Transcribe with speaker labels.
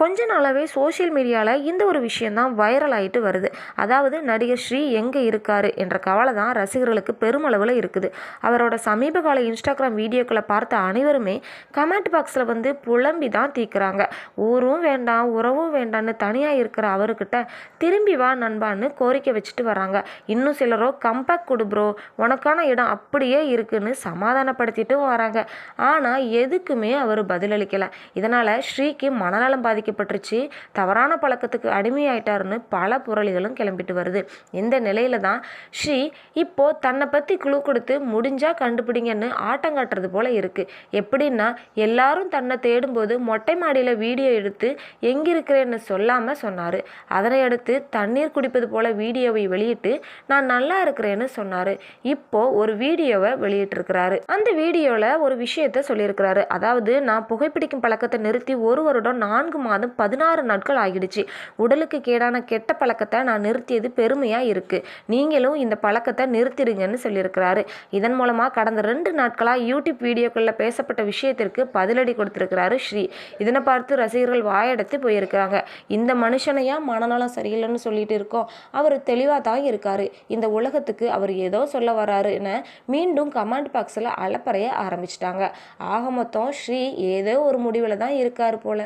Speaker 1: கொஞ்ச நாளாகவே சோஷியல் மீடியாவில் இந்த ஒரு விஷயந்தான் வைரல் ஆகிட்டு வருது. அதாவது நடிகர் ஸ்ரீ எங்கே இருக்கார் என்ற கவலை தான் ரசிகர்களுக்கு பெருமளவில் இருக்குது. அவரோட சமீப கால இன்ஸ்டாகிராம் வீடியோக்களை பார்த்த அனைவருமே கமெண்ட் பாக்ஸில் வந்து புலம்பி தான் தீக்குறாங்க. ஊரும் வேண்டாம் உறவும் வேண்டான்னு தனியாக இருக்கிற அவர்கிட்ட திரும்பி வா நண்பான்னு கோரிக்கை வச்சுட்டு வராங்க. இன்னும் சிலரோ கம்பேக் கொடு ப்ரோ உனக்கான இடம் அப்படியே இருக்குன்னு சமாதானப்படுத்திட்டு வராங்க. ஆனால் எதுக்குமே அவர் பதிலளிக்கலை. இதனால் ஸ்ரீக்கு மனநலம் பாதிக்க பாதிக்கப்பட்டுருச்சு. தவறான பழக்கத்துக்கு அடிமையாயிட்டாருன்னு பல புரளிகளும் கிளம்பிட்டு வருது. இந்த நிலையில தான் ஸ்ரீ இப்போ தன்னை பற்றி குழு கொடுத்து முடிஞ்சா கண்டுபிடிங்கன்னு ஆட்டம் காட்டுறது போல இருக்கு. எப்படின்னா எல்லாரும் தன்னை தேடும்போது மொட்டை மாடியில் வீடியோ எடுத்து எங்கிருக்கிறேன்னு சொல்லாமல் சொன்னார். அதனை அடுத்து தண்ணீர் குடிப்பது போல வீடியோவை வெளியிட்டு நான் நல்லா இருக்கிறேன்னு சொன்னார். இப்போ ஒரு வீடியோவை வெளியிட்டிருக்கிறாரு. அந்த வீடியோவில் ஒரு விஷயத்த சொல்லியிருக்கிறாரு. அதாவது நான் புகைப்பிடிக்கும் பழக்கத்தை நிறுத்தி ஒரு வருடம் நான்கு மாதம் மாதம் பதினாறு நாட்கள் ஆகிடுச்சு. உடலுக்கு கேடான கெட்ட பழக்கத்தை நான் நிறுத்தியது பெருமையாக இருக்குது நீங்களும் இந்த பழக்கத்தை நிறுத்திடுங்கன்னு சொல்லியிருக்கிறாரு. இதன் மூலமாக கடந்த ரெண்டு நாட்களாக யூடியூப் வீடியோக்களில் பேசப்பட்ட விஷயத்திற்கு பதிலடி கொடுத்துருக்கிறாரு ஸ்ரீ. இதனை பார்த்து ரசிகர்கள் வாயடைத்து போயிருக்கிறாங்க. இந்த மனுஷனையா மனநலம் சரியில்லைன்னு சொல்லிட்டு இருக்கோம்? அவர் தெளிவாக தான் இருக்காரு. இந்த உலகத்துக்கு அவர் ஏதோ சொல்ல வராருன்னு மீண்டும் கமெண்ட் பாக்ஸில் அலப்பறைய ஆரம்பிச்சிட்டாங்க. ஆக மொத்தம் ஸ்ரீ ஏதோ ஒரு முடிவில் தான் இருக்கார் போல.